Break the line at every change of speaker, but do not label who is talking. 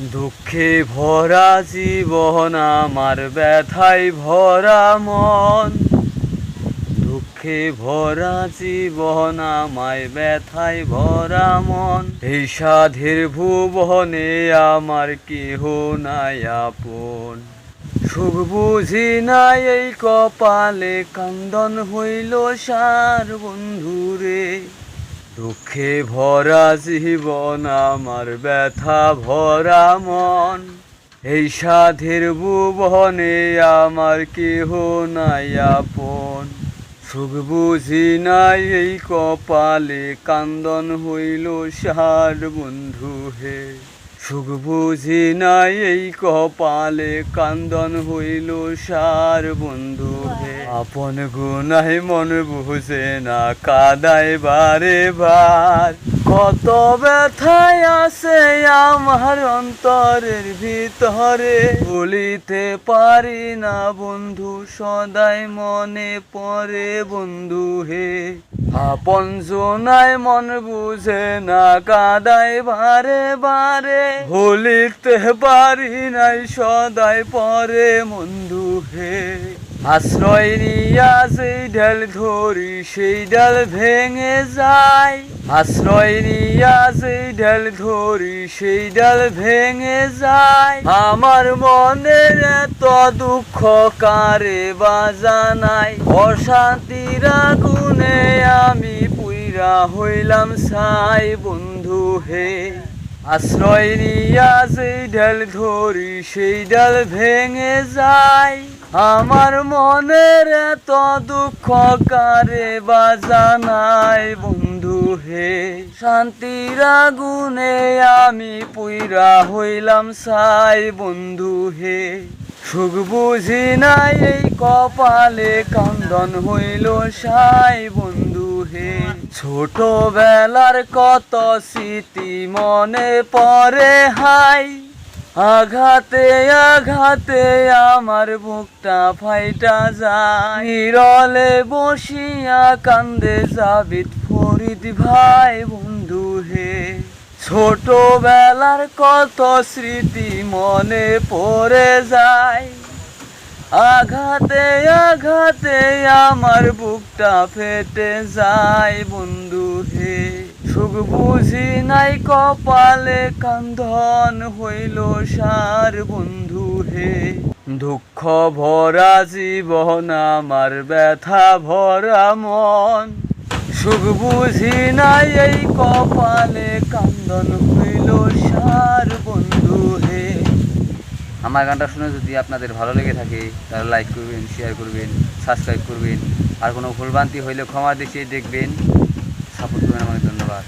দুঃখে ভরা জীবন, আমার ব্যথায় ভরা মন। দুঃখে ভরা জীবন, আমায় ব্যথায় ভরা মন। এই সাধের ভুবনে আমার কেহ নাই আপন। সুখ বুঝি নাই এই কপালে, কান্দন হইল সার বন্ধুরে। দুঃখে ভরা জীবন আমার ব্যথা ভরা মন। এই সাধের ভুবনে আমার কেহ নাই আপন। সুখ বুঝি নাই এই কপালে, কান্দন হইল সার বন্ধু হে। সুখ বুঝি নাই এই কপালে, কান্দন হইল সার বন্ধু হে। আপন গুনাই মন বুঝে না, কাদায় বারে বার কত ব্যথায় আছে আমার অন্তরের ভিতরে। বলিতে পারি না বন্ধু, সদাই মনে পড়ে বন্ধু হে। আপন জোনায় মন বুঝে না, কাদায় বারে বারে ভুলিতে পারি নাই, সদাই পরে বন্ধু হে। আশ্রয় নিয়া সেই ডাল ধরি, সেই ডাল ভেঙে যায়। আশ্রয় নিয়া সেই ডাল ধরি, সেই ডাল ভেঙে যায়। আমার মনের এত দুঃখ কারে বাজানাই অশান্তির আগুনে আমি পুইরা হইলাম সাই বন্ধু হে। আশ্রয় নিয়া সেই ডাল ধরি, সেই ডাল ভেঙে যায়। আমার মনের এত দুঃখ কারে বাজানাই বন্ধু হে। শান্তির আগুনে আমি পুইরা হইলাম সাই বন্ধু হে। সুখ বুঝি নাই এই কপালে, কান্দন হইল সাই বন্ধু হে। ছোটবেলার কত স্মৃতি মনে পড়ে হাই। আঘাতে আঘাতে আমার বুকটা ফাইটা যায়। নিরলে বসিয়া কান্দে যাবিত ফরিদ ভাই বন্ধু হে। ছোটবেলার কত স্মৃতি মনে পড়ে যায়। আঘাতে আঘাতে আমার বুকটা ফেটে যায় বন্ধু হে। সুখ বুঝি নাই, কপালে কান্ধন হইল সার বন্ধু হে। দুঃখ ভরা জীবন, আমার ব্যথা ভরা মন। সুখ বুঝি নাই এই কপালে, কান্দন হইল সার বন্ধু হে। আমার গানটা শুনে যদি আপনাদের ভালো লেগে থাকে, তাহলে লাইক করবেন শেয়ার করবেন সাবস্ক্রাইব করবেন। আর কোনো ভুলভ্রান্তি হইলে ক্ষমা দেখিয়ে দেখবেন। সাপোর্ট করবেন আমাকে, ধন্যবাদ।